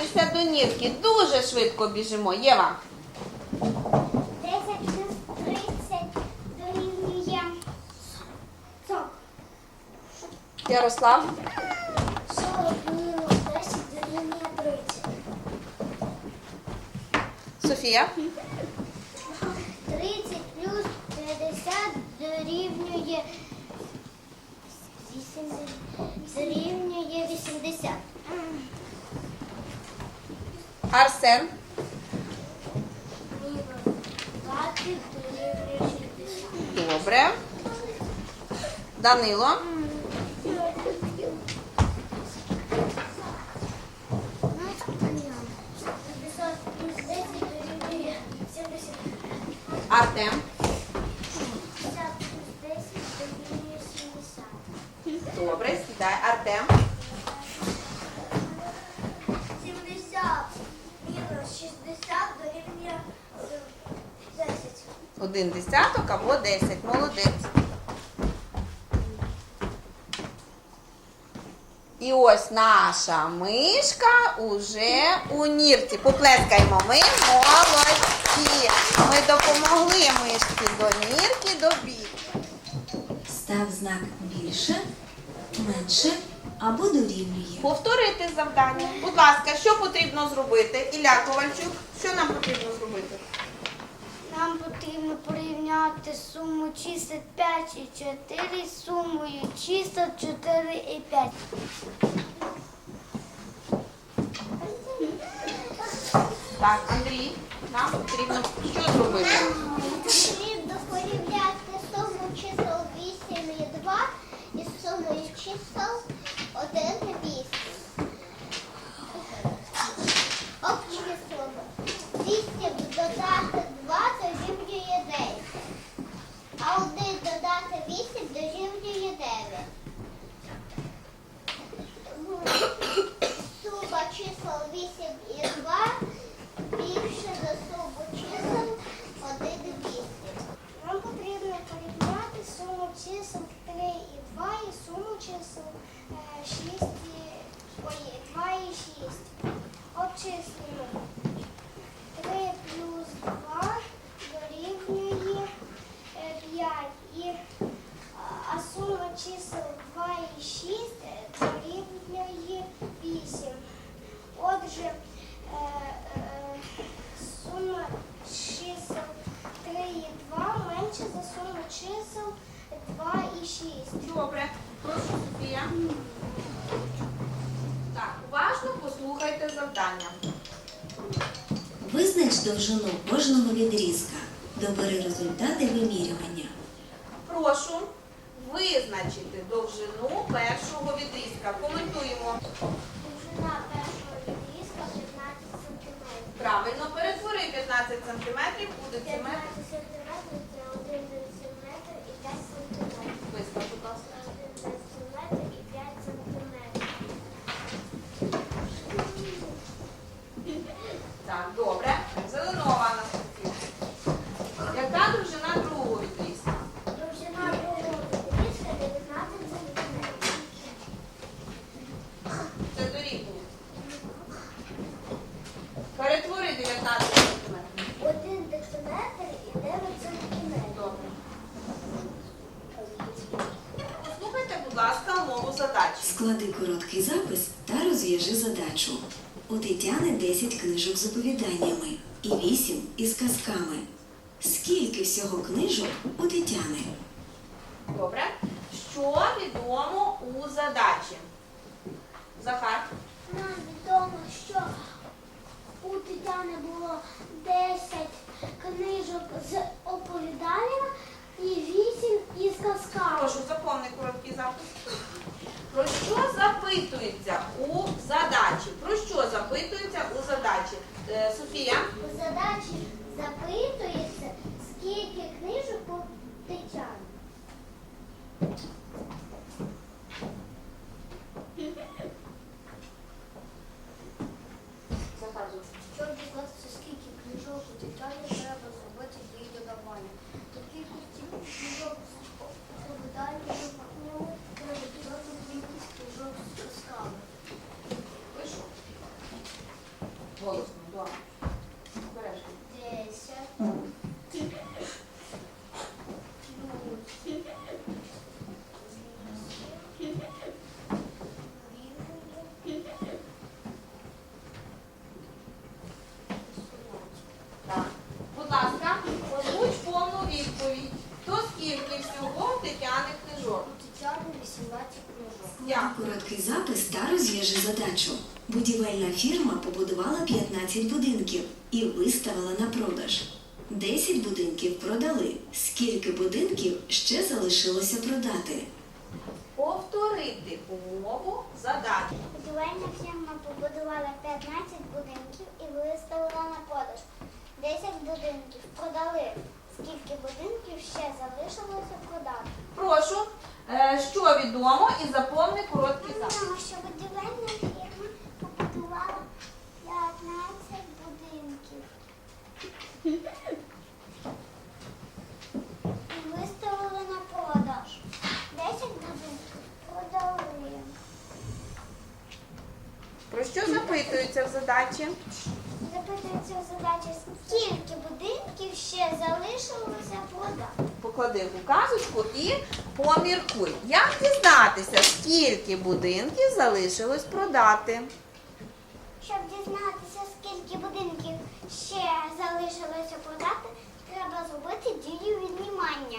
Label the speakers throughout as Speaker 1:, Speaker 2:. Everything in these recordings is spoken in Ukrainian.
Speaker 1: дістатися до нірки.
Speaker 2: Дуже швидко біжимо. Єва.
Speaker 3: 10 плюс 30 дорівнює 40.
Speaker 2: Ярослав.
Speaker 3: 40 мінус 10 дорівнює 30.
Speaker 2: Софія.
Speaker 3: 30 плюс 50 дорівнює 80, дорівнює 80.
Speaker 2: Арсен.
Speaker 3: Мінус 20 дорівнює 60.
Speaker 2: Добре. Данило.
Speaker 3: плюс 10 дорівнює 70.
Speaker 2: Артем.
Speaker 3: 50 плюс 10 дорівнює 70.
Speaker 2: Добре, сідай. Артем. Один десяток або десять. Молодець. І ось наша мишка уже у нірці. Поплескаємо. Ми молодці. Ми допомогли мишці до нірки добігти.
Speaker 1: Став знак більше, менше або дорівнює.
Speaker 2: Повторити завдання. Будь ласка, що потрібно зробити? Ілля Ковальчук, що нам потрібно
Speaker 3: потрібно порівняти суму чисел 5 і 4 з сумою чисел 4 і 5.
Speaker 2: Так, Андрій, нам потрібно що зробити?
Speaker 3: Потрібно порівняти суму чисел 8 і 2 із сумою чисел 1 і 8. Обчислимо. 8 додати 2 дорівнює 9. А 1 додати 8 дорівнює 9. Сума чисел 8 і 2 більше за суму чисел 1 і 8. Нам потрібно порівняти суму чисел 3 і 2 і суму чисел 6 і, ой, 2 і 6. Обчислимо. 3 плюс 2 дорівнює 5 і а сума чисел 2 і 6 дорівнює 8. Отже, е, е, сума чисел 3 і 2 менше за суму чисел 2 і 6.
Speaker 2: Добре, прошу Софія. Так, уважно послухайте завдання.
Speaker 1: Визнач довжину кожного відрізка. Добери результати вимірювання.
Speaker 2: Прошу визначити довжину першого відрізка. Коментуємо.
Speaker 3: Довжина першого відрізка 15 см.
Speaker 2: Правильно, перетвори 15 см, буде це
Speaker 3: 15 см це 1 см і 5 см.
Speaker 2: Вистав, будь ласка.
Speaker 3: 1 см і 5 см.
Speaker 2: Так, добре. Зеленова Анастасія. Яка довжина другого відрізка?
Speaker 3: Довжина другого відрізка 19 см.
Speaker 2: Це дорівнює. Перетвори 19 см.
Speaker 3: 1 дециметр і 9 см.
Speaker 2: Добре. Послухайте, будь ласка, умову задачі.
Speaker 1: Склади короткий запис та розв'яжи задачу. У Тетяни 10 книжок з оповіданнями і 8 із казками. Скільки всього книжок у Тетяни?
Speaker 2: Добре. Що відомо у задачі? Захар.
Speaker 3: Нам відомо, що у Тетяни було 10 книжок з оповіданнями і 8 із казками.
Speaker 2: Прошу, заповни короткий запис. Запитується у задачі? Про що запитується у задачі? Е, Софія?
Speaker 3: У задачі запитується, скільки книжок у Тетяни.
Speaker 2: Тетяни книжок.
Speaker 3: Тетяни 18 книжок.
Speaker 2: Дякую.
Speaker 1: Короткий запис та розв'яжи задачу. Будівельна фірма побудувала 15 будинків і виставила на продаж. 10 будинків продали. Скільки будинків ще залишилося продати?
Speaker 2: Повторити умову задачі.
Speaker 3: Будівельна фірма побудувала 15 будинків і виставила на продаж. 10 будинків продали. Скільки будинків ще залишилося продати?
Speaker 2: Прошу, е, що відомо і заповни короткий запис.
Speaker 3: Тому що будівельна фірма побудувала 15 будинків. І виставили на продаж. 10 будинків продали.
Speaker 2: Про що запитується в задачі?
Speaker 3: Запитується в задачі, скільки будинків ще залишилося продати.
Speaker 2: Поклади в указочку і поміркуй. Як дізнатися, скільки будинків залишилось продати?
Speaker 3: Щоб дізнатися, скільки будинків ще залишилося продати, треба зробити дію віднімання.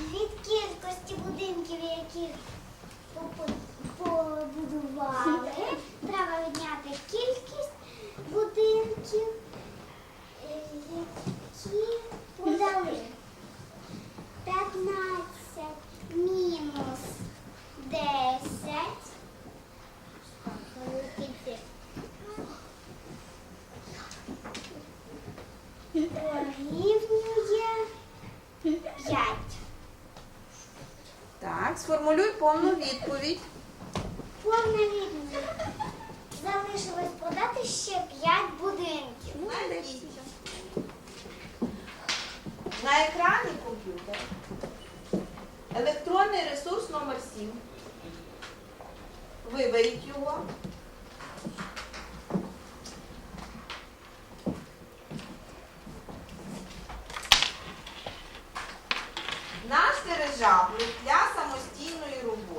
Speaker 3: Від кількості будинків, які попу- побудували, треба відняти кількість будинків, е, які продали. 15 мінус 10. Скільки? Дорівнює 5.
Speaker 2: Так, сформулюй повну відповідь.
Speaker 3: Повна відповідь. Залишилось продати ще 5 будинків.
Speaker 2: Молодець. На екрані комп'ютер. електронний ресурс номер 7. Виберіть його.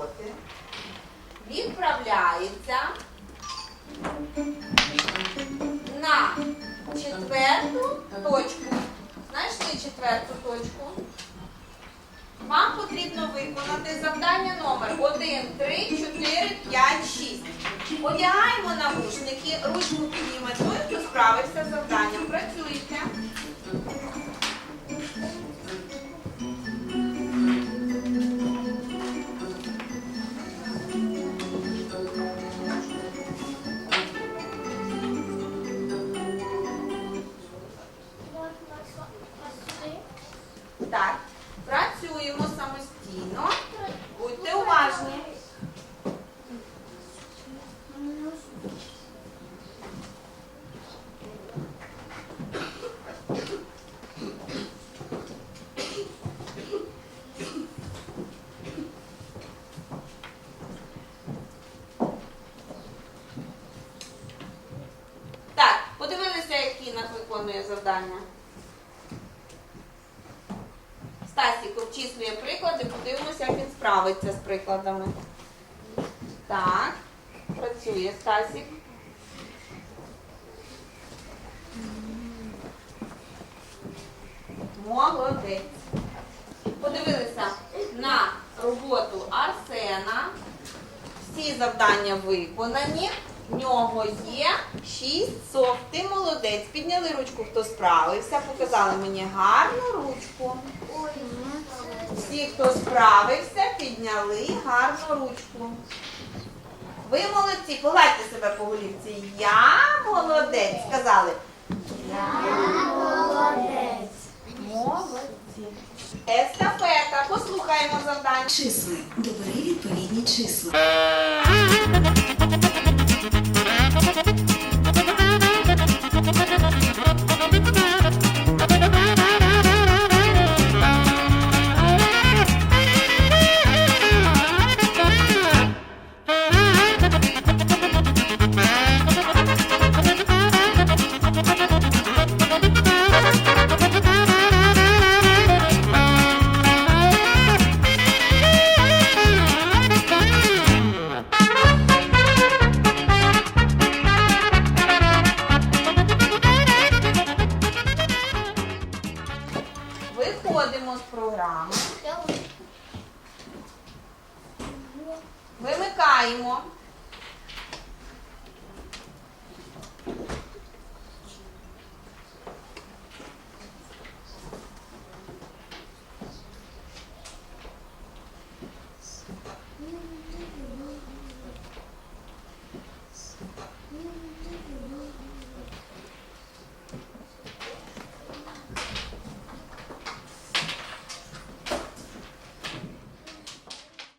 Speaker 2: Роботи відправляється на четверту точку. Знайшли четверту точку. Вам потрібно виконати завдання номер 1, 3, 4, 5, 6. Одягаємо навушники, ручку підніме той, хто справився з подивилися, виконує завдання. Стасік обчислює приклади, подивимося, як він справиться з прикладами. Так, працює Стасік. Молодець. Подивилися на роботу Арсена. Всі завдання виконані. В нього є 6 сов. Ти молодець. Підняли ручку, хто справився. Показали мені гарну ручку. Всі, хто справився, підняли гарну ручку. Ви молодці, погладьте себе по голівці. Я молодець. Сказали. Я молодець. Молодці. Естафета. Послухаємо завдання.
Speaker 1: Числа. Добери відповідні числа.